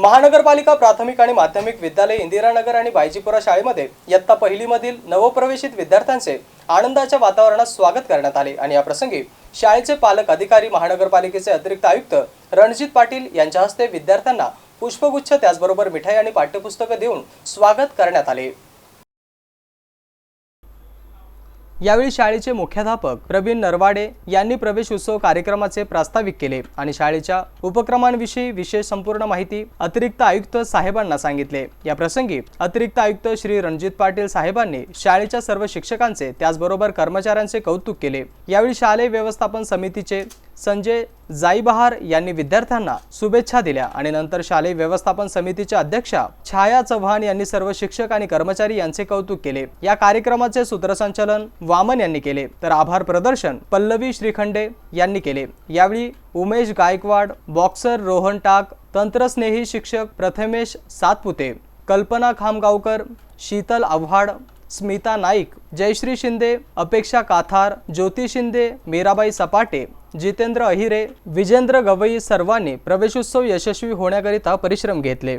महानगरपालिका प्राथमिक आणि माध्यमिक विद्यालय इंदिरानगर आणि बायजीपुरा शाळेमध्ये इयत्ता पहिलीमधील नवप्रवेशित विद्यार्थ्यांचे आनंदाच्या वातावरणात स्वागत करण्यात आले. आणि या प्रसंगी शाळेचे पालक अधिकारी महानगरपालिकेचे अतिरिक्त आयुक्त रणजित पाटील यांच्या हस्ते विद्यार्थ्यांना पुष्पगुच्छ त्याचबरोबर मिठाई आणि पाठ्यपुस्तकं देऊन स्वागत करण्यात आले. यावेळी शाळेचे मुख्याध्यापक प्रवीण नरवाडे यांनी प्रवेश उत्सव कार्यक्रमाचे प्रास्ताविक केले आणि शाळेच्या उपक्रमांविषयी विशेष संपूर्ण माहिती अतिरिक्त आयुक्त साहेबांना सांगितले. या प्रसंगी अतिरिक्त आयुक्त श्री रणजित पाटील साहेबांनी शाळेच्या सर्व शिक्षकांचे त्याचबरोबर कर्मचाऱ्यांचे कौतुक केले. यावेळी शालेय व्यवस्थापन समितीचे संजय जाईबहार यांनी विद्यार्थ्यांना शुभेच्छा दिल्या आणि नंतर शालेय व्यवस्थापन समितीच्या अध्यक्षा छाया चव्हाण यांनी सर्व शिक्षक आणि कर्मचारी यांचे कौतुक केले. या कार्यक्रमाचे सूत्रसंचालन वामन यांनी केले. तर आभार प्रदर्शन पल्लवी श्रीखंडे यांनी केले. यावेळी उमेश गायकवाड बॉक्सर रोहन टाक तंत्रस्नेही शिक्षक प्रथमेश सातपुते कल्पना खामगावकर शीतल आव्हाड स्मिता नाईक जयश्री शिंदे अपेक्षा काथार ज्योती शिंदे मीराबाई सपाटे जितेंद्र अहिरे विजेंद्र गवई सर्वांनी प्रवेशोत्सव यशस्वी होण्याकरिता परिश्रम घेतले.